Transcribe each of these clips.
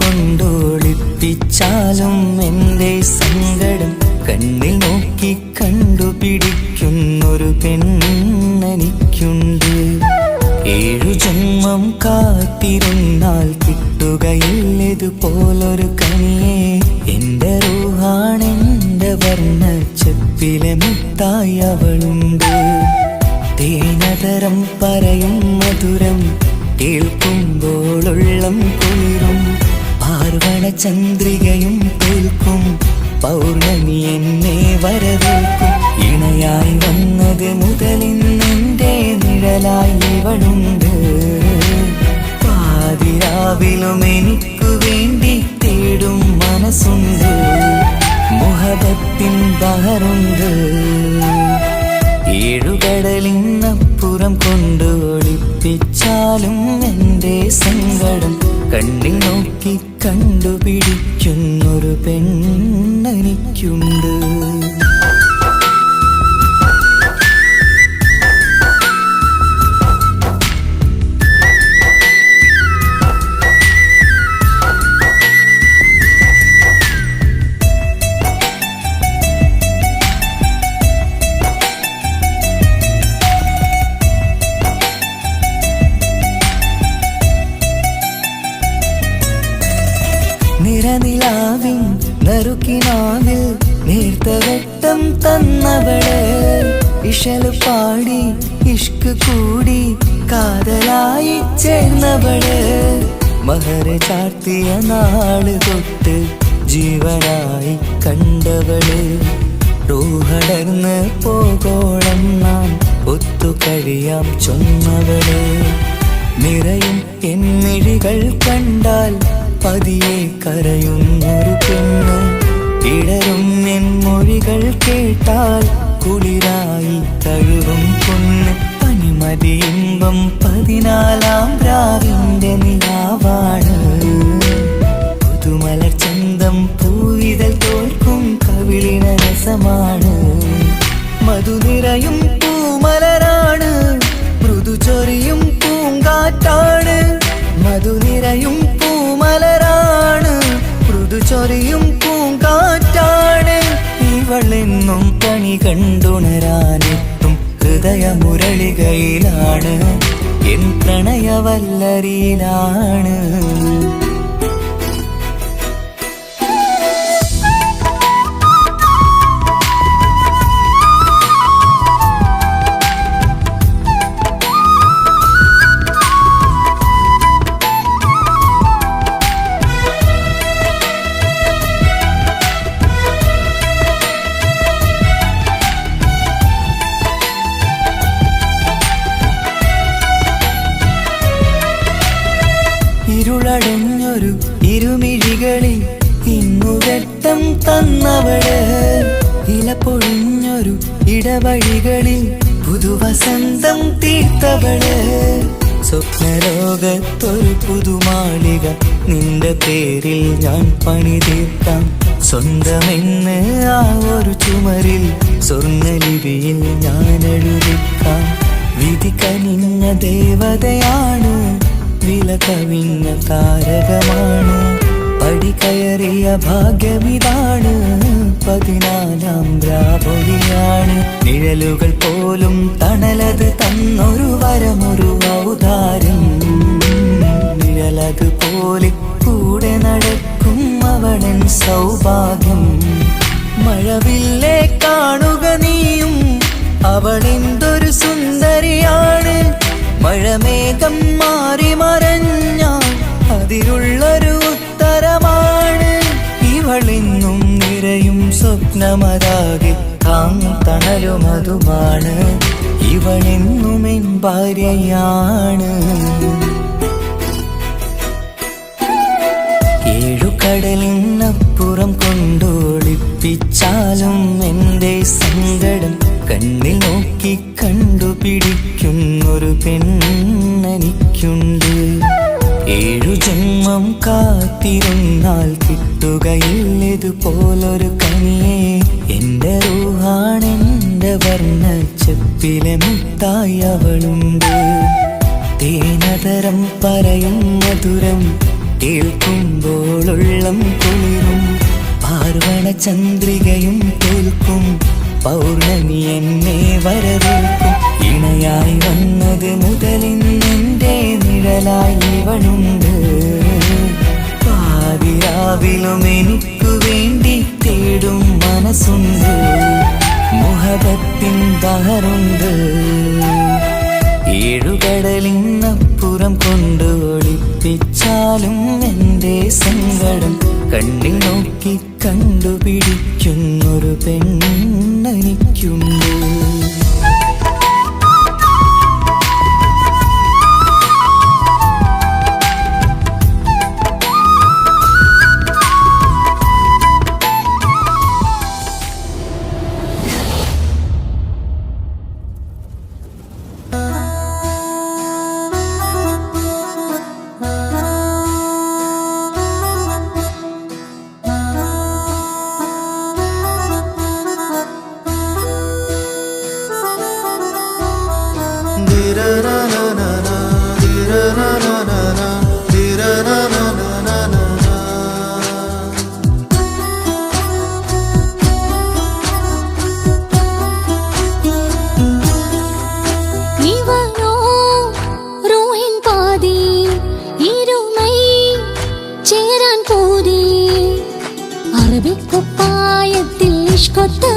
കൊണ്ടോളിപ്പിച്ചാലും എന്റെ സങ്കടം കണ്ണിൽ നോക്കി കണ്ടുപിടിക്കുന്നൊരു പെണ്ണെനിക്കുണ്ട്. ഏഴു ജന്മം കാത്തിരുന്നാൽ കിട്ടുകയില്ലതുപോലൊരു കനിയെ. എന്റെ റൂഹാണെന്റെ വർണച്ചപ്പിലെ മുത്തായി അവളുണ്ട്. തേനതരം പറയും മധുരം കേൾക്കുമ്പോളുള്ളം കുളിരും. പാർവണ ചന്ദ്രികയും തോൽക്കും. പൗർണമി എന്നെ വരവേൽക്കും. ഇണയായി വന്നത് മുതലിന്നെന്റെ നിഴലായി ഇവളുണ്ട്. പാതിരാവിലും എനിക്കു വേണ്ടി തേടും മനസ്സുണ്ട്. മുഹബത്തിൻ ബഹറുണ്ട് ഏഴുകടലിന്നപ്പുറം കൊണ്ട് ഒളിപ്പിച്ചാലും എന്റെ സങ്കടം കണ്ണിൽ നോക്കി കണ്ടുപിടിക്കുന്നൊരു പെണ്ണെനിക്കുണ്ട്. നേർത്ത തന്നവളെ. ഇഷൽ പാടി ഇഷ്ക് കൂടി കാതലായി ചേർന്നവൾ. മഹര ചാർത്തിയ നാൾ തൊട്ട് ജീവനായി കണ്ടവൾ. റൂഹടർന്ന് പോകോളം നാം ഒത്തു കഴിയാം ചൊന്നവൾ. നിറയും എന്നിഴികൾ കണ്ടാൽ പതിയെ കരയുന്നൊരു പെണ്ണ്. ഇടരും നിൻ മൊഴികൾ കേട്ടാൽ കുളിരായി തഴുകും പൊന്ന്. പനിമതി ഇമ്പം പതിനാലാം രാവിന്റെ നിലാവാണ്. പുതുമലർ ചന്തം പൂവിതൽ തോൽക്കും കവിളിന രസമാണ്. മധുനിറയും പൂമലരാണ് മൃദുചൊറിയും പൂങ്കാറ്റാണ്. മധുനിറയും പൂമലരാണ് മൃദു ചൊരിയും പൂങ്കാറ്റാണ് ഇവളെന്നും പണി കണ്ടുണരാനെത്തും ഹൃദയമുരളികയിലാണ്. എൻ പ്രണയവല്ലരിയിലാണ്. ഇരുളടഞ്ഞൊരു ഇരുമിഴികളിൽ ഇന്നു വെട്ടം തന്നവൾ. ഇല പൊഴിഞ്ഞൊരു ഇടവഴികളിൽ പുതുവസന്തം തീർത്തവൾ. സ്വപ്നലോകത്തൊരു പുതുമാളിക നിന്റെ പേരിൽ ഞാൻ പണി തീർക്കാം. സ്വന്തമെന്ന് ആ ഒരു ചുമരിൽ സ്വർണലിപിയിൽ ഞാൻ എഴുതിക്കാം. വിധി കനിഞ്ഞ ദേവതയാണ് വില കവിഞ്ഞ താരകമാണ്. പടി കയറിയ ഭാഗ്യമിതാണ്. പതിനാലാം രാപൊലിയാണ് നിഴലുകൾ പോലും തണലത് തന്നൊരു വരമൊരു ഔദാരം. നിഴലത് പോലെ കൂടെ നടക്കും അവളൻ സൗഭാഗ്യം. മഴവില്ലേ കാണുക നീയും. അവളെന്തൊരു സുന്ദരിയാണ്. മഴമേഘം മാറി മറഞ്ഞാൽ അതിലുള്ളൊരു ഉത്തരമാണ്. ഇവളിന്നും നിറയും സ്വപ്നമതാകെ താങ്ങും തണലുമതുമാണ് ഇവളെന്നും എൻ ഭാര്യയാണ്. ഏഴു കടലിനപ്പുറം കൊണ്ടോളിപ്പിച്ചാലും എന്റെ സങ്കടം കണ്ണിൽ നോക്കി കണ്ടുപിടിക്കുന്നൊരു പെണ്ണെനിക്കുണ്ട്. ഏഴു ജന്മം കാത്തിരുന്നാൽ കിട്ടുകയില്ലതുപോലൊരു കനിയെ. എന്റെ റൂഹാണെന്റെ വർണച്ചപ്പിലെ മുത്തായി അവളുണ്ട്. തേനതരം പറയും മധുരം കേൾക്കുമ്പോളുള്ളം കുളിരും. പാർവണ ചന്ദ്രികയും തോൽക്കും പൗർണമി എന്നെ വരവേൽക്കും. ഇണയായി വന്നത് മുതലിന്നെന്റെ നിഴലായി ഇവളുണ്ട്. പാതിരാവിലും എനിക്കു വേണ്ടി തേടും മനസ്സുണ്ട്. മുഹബത്തിൻ ബഹറുണ്ട് ഏഴുകടലിനപ്പുറം കൊണ്ടോളിപ്പിച്ചാലും എന്റെ സങ്കടം കണ്ണിൽ നോക്കി കണ്ടുപിടിക്കുന്നൊരു പെണ്ണെനിക്കുണ്ട്. അറബിക്കുപ്പായത്തിൽ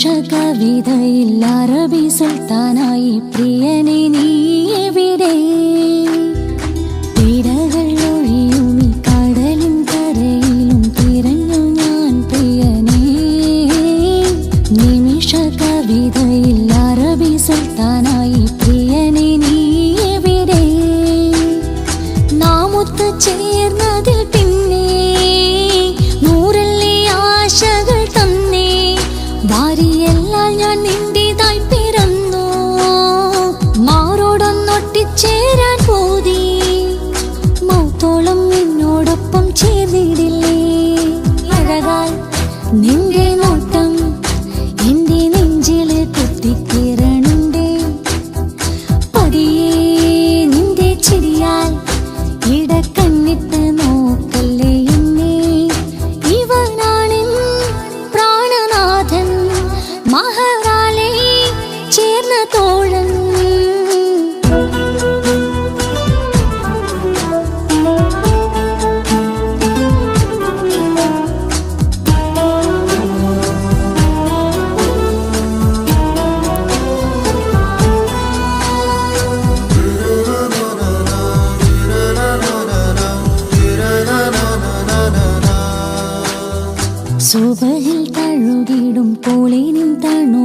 നിമിഷ കവിതയിൽ അറബി സുൽത്താനായി പ്രിയനെ നീ നിന്റെ നോട്ടം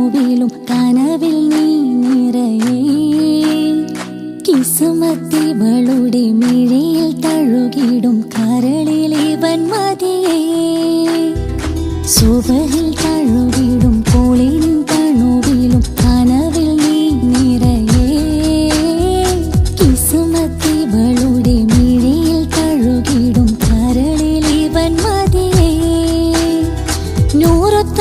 തണുവിലും കനവിൽ നീ നിറയേ. കിസുമത്തിവളുടെ മിഴിയിൽ തഴുകിടും കരളിലിവൻ മതിയേ സുബഹിൽ തഴുകിടും കോളിനും തണുവിലും കനവിൽ നീ നിറയേ. കിസുമത്തിവളുടെ മിഴിയിൽ തഴുകിടും കരളിലിവൻ മതിയേ നൂറൊത്ത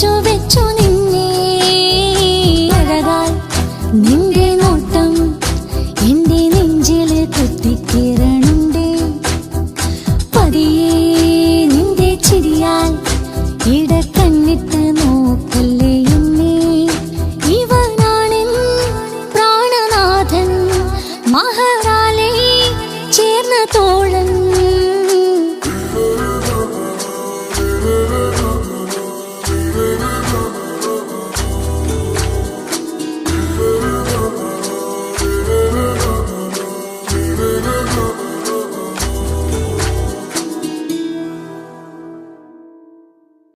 വെച്ചു വെച്ചു നിന്നെ. അഴകാൽ നിന്റെ നോട്ടം എന്റെ നെഞ്ചിൽ കുത്തിക്കിരണുണ്ടേ പതിയെ നിന്റെ ചിരിയാൽ ഇടക്കണ്ണിട്ട് നോക്കല്ലേ എന്നെ. ഇവനാണിൻ പ്രാണനാഥൻ മഹാരാലേ ചേർന്ന തോളൻ.